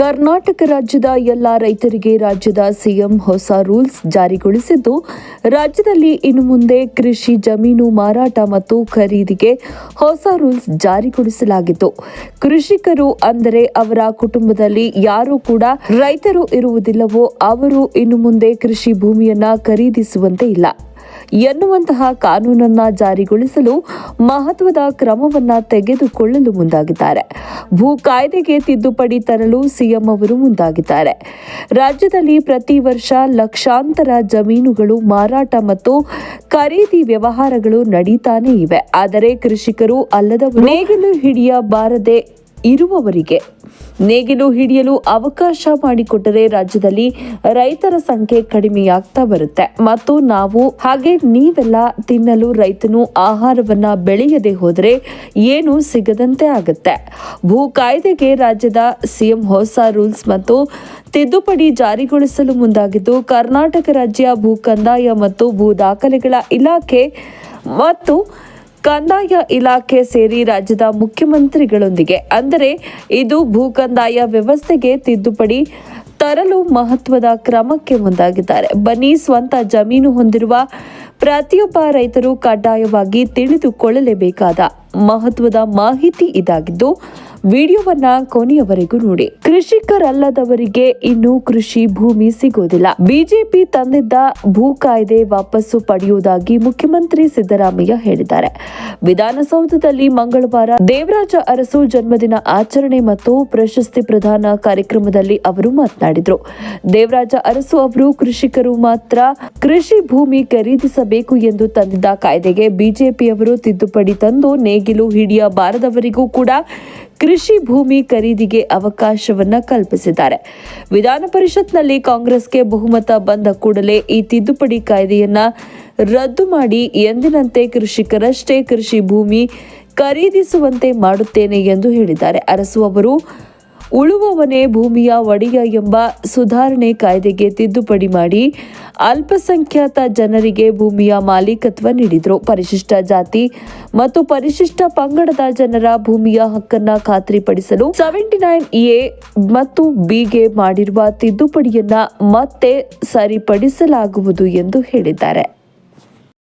ಕರ್ನಾಟಕ ರಾಜ್ಯದ ಎಲ್ಲ ರೈತರಿಗೆ ರಾಜ್ಯದ ಸಿಎಂ ಹೊಸ ರೂಲ್ಸ್ ಜಾರಿಗೊಳಿಸಿದ್ದು, ರಾಜ್ಯದಲ್ಲಿ ಇನ್ನು ಮುಂದೆ ಕೃಷಿ ಜಮೀನು ಮಾರಾಟ ಮತ್ತು ಖರೀದಿಗೆ ಹೊಸ ರೂಲ್ಸ್ ಜಾರಿಗೊಳಿಸಲಾಗಿತ್ತು ಕೃಷಿಕರು ಅಂದರೆ ಅವರ ಕುಟುಂಬದಲ್ಲಿ ಯಾರು ಕೂಡ ರೈತರು ಇರುವುದಿಲ್ಲವೋ, ಅವರು ಇನ್ನು ಮುಂದೆ ಕೃಷಿ ಭೂಮಿಯನ್ನ ಖರೀದಿಸುವಂತೆ ಇಲ್ಲ. ಎನ್ನುವಂತಹ ಕಾನೂನನ್ನ ಜಾರಿಗೊಳಿಸಲು ಮಹತ್ವದ ಕ್ರಮವನ್ನ ತೆಗೆದುಕೊಳ್ಳಲು ಮುಂದಾಗಿದ್ದಾರೆ. ಭೂ ಕಾಯ್ದೆಗೆ ತಿದ್ದುಪಡಿ ತರಲು ಸಿಎಂ ಅವರು ಮುಂದಾಗಿದ್ದಾರೆ. ರಾಜ್ಯದಲ್ಲಿ ಪ್ರತಿ ವರ್ಷ ಲಕ್ಷಾಂತರ ಜಮೀನುಗಳು ಮಾರಾಟ ಮತ್ತು ಖರೀದಿ ವ್ಯವಹಾರಗಳು ನಡೀತಾನೇ ಇವೆ. ಆದರೆ ಕೃಷಿಕರು ಅಲ್ಲದ ನೇಗಿಲು ಹಿಡಿಯಬಾರದೆ ಇರುವವರಿಗೆ ನೇಗಿಲು ಹಿಡಿಯಲು ಅವಕಾಶ ಮಾಡಿಕೊಟ್ಟರೆ ರಾಜ್ಯದಲ್ಲಿ ರೈತರ ಸಂಖ್ಯೆ ಕಡಿಮೆಯಾಗ್ತಾ ಬರುತ್ತೆ. ಮತ್ತು ನಾವು ಹಾಗೆ ನೀವೆಲ್ಲ ತಿನ್ನಲು ರೈತನು ಆಹಾರವನ್ನ ಬೆಳೆಯದೆ ಹೋದರೆ ಏನು ಸಿಗದಂತೆ ಆಗುತ್ತೆ. ಭೂ ಕಾಯ್ದೆಗೆ ರಾಜ್ಯದ ಸಿಎಂ ಹೊಸ ರೂಲ್ಸ್ ಮತ್ತು ತಿದ್ದುಪಡಿ ಜಾರಿಗೊಳಿಸಲು ಮುಂದಾಗಿದ್ದು, ಕರ್ನಾಟಕ ರಾಜ್ಯ ಭೂ ಕಂದಾಯ ಮತ್ತು ಭೂ ದಾಖಲೆಗಳ ಇಲಾಖೆ ಮತ್ತು ಕಂದಾಯ ಇಲಾಖೆ ಸೇರಿ ರಾಜ್ಯದ ಮುಖ್ಯಮಂತ್ರಿಗಳೊಂದಿಗೆ, ಅಂದರೆ ಇದು ಭೂ ಕಂದಾಯ ವ್ಯವಸ್ಥೆಗೆ ತಿದ್ದುಪಡಿ ತರಲು ಮಹತ್ವದ ಕ್ರಮಕ್ಕೆ ಮುಂದಾಗಿದ್ದಾರೆ. ಬನಿ ಸ್ವಂತ ಜಮೀನು ಹೊಂದಿರುವ ಪ್ರತಿಯೊಬ್ಬ ರೈತರು ಕಡ್ಡಾಯವಾಗಿ ತಿಳಿದುಕೊಳ್ಳಲೇಬೇಕಾದ ಮಹತ್ವದ ಮಾಹಿತಿ ಇದಾಗಿದ್ದು, ವಿಡಿಯೋವನ್ನ ಕೊನೆಯವರೆಗೂ ನೋಡಿ. ಕೃಷಿಕರಲ್ಲದವರಿಗೆ ಇನ್ನು ಕೃಷಿ ಭೂಮಿ ಸಿಗೋದಿಲ್ಲ. ಬಿಜೆಪಿ ತಂದಿದ್ದ ಭೂ ಕಾಯ್ದೆ ವಾಪಸ್ಸು ಪಡೆಯುವುದಾಗಿ ಮುಖ್ಯಮಂತ್ರಿ ಸಿದ್ದರಾಮಯ್ಯ ಹೇಳಿದ್ದಾರೆ. ವಿಧಾನಸೌಧದಲ್ಲಿ ಮಂಗಳವಾರ ದೇವರಾಜ ಅರಸು ಜನ್ಮದಿನ ಆಚರಣೆ ಮತ್ತು ಪ್ರಶಸ್ತಿ ಪ್ರದಾನ ಕಾರ್ಯಕ್ರಮದಲ್ಲಿ ಅವರು ಮಾತನಾಡಿದರು. ದೇವರಾಜ ಅರಸು ಅವರು ಕೃಷಿಕರು ಮಾತ್ರ ಕೃಷಿ ಭೂಮಿ ಖರೀದಿಸಬೇಕು ಎಂದು ತಂದಿದ್ದ ಕಾಯ್ದೆಗೆ ಬಿಜೆಪಿಯವರು ತಿದ್ದುಪಡಿ ತಂದು ನೇಗಿಲು ಹಿಡಿಯಬಾರದವರಿಗೂ ಕೂಡ ಕೃಷಿ ಭೂಮಿ ಖರೀದಿಗೆ ಅವಕಾಶವನ್ನ ಕಲ್ಪಿಸಿದ್ದಾರೆ. ವಿಧಾನ ಪರಿಷತ್ನಲ್ಲಿ ಕಾಂಗ್ರೆಸ್ಗೆ ಬಹುಮತ ಬಂದ ಕೂಡಲೇ ಈ ತಿದ್ದುಪಡಿ ಕಾಯ್ದೆಯನ್ನ ರದ್ದು ಮಾಡಿ ಎಂದಿನಂತೆ ಕೃಷಿಕರಷ್ಟೇ ಕೃಷಿ ಭೂಮಿ ಖರೀದಿಸುವಂತೆ ಮಾಡುತ್ತೇನೆ ಎಂದು ಹೇಳಿದ್ದಾರೆ. ಅರಸು ಅವರು ಉಳುವವನೇ ಭೂಮಿಯ ಒಡೆಯ ಎಂಬ ಸುಧಾರಣೆ ಕಾಯ್ದೆಗೆ ತಿದ್ದುಪಡಿ ಮಾಡಿ ಅಲ್ಪಸಂಖ್ಯಾತ ಜನರಿಗೆ ಭೂಮಿಯ ಮಾಲೀಕತ್ವ ನೀಡಿದರು. ಪರಿಶಿಷ್ಟ ಜಾತಿ ಮತ್ತು ಪರಿಶಿಷ್ಟ ಪಂಗಡದ ಜನರ ಭೂಮಿಯ ಹಕ್ಕನ್ನ ಖಾತ್ರಿಪಡಿಸಲು ಸೆವೆಂಟಿ ನೈನ್ ಎ ಮತ್ತು ಬಿಗೆ ಮಾಡಿರುವ ತಿದ್ದುಪಡಿಯನ್ನ ಮತ್ತೆ ಸರಿಪಡಿಸಲಾಗುವುದು ಎಂದು ಹೇಳಿದ್ದಾರೆ.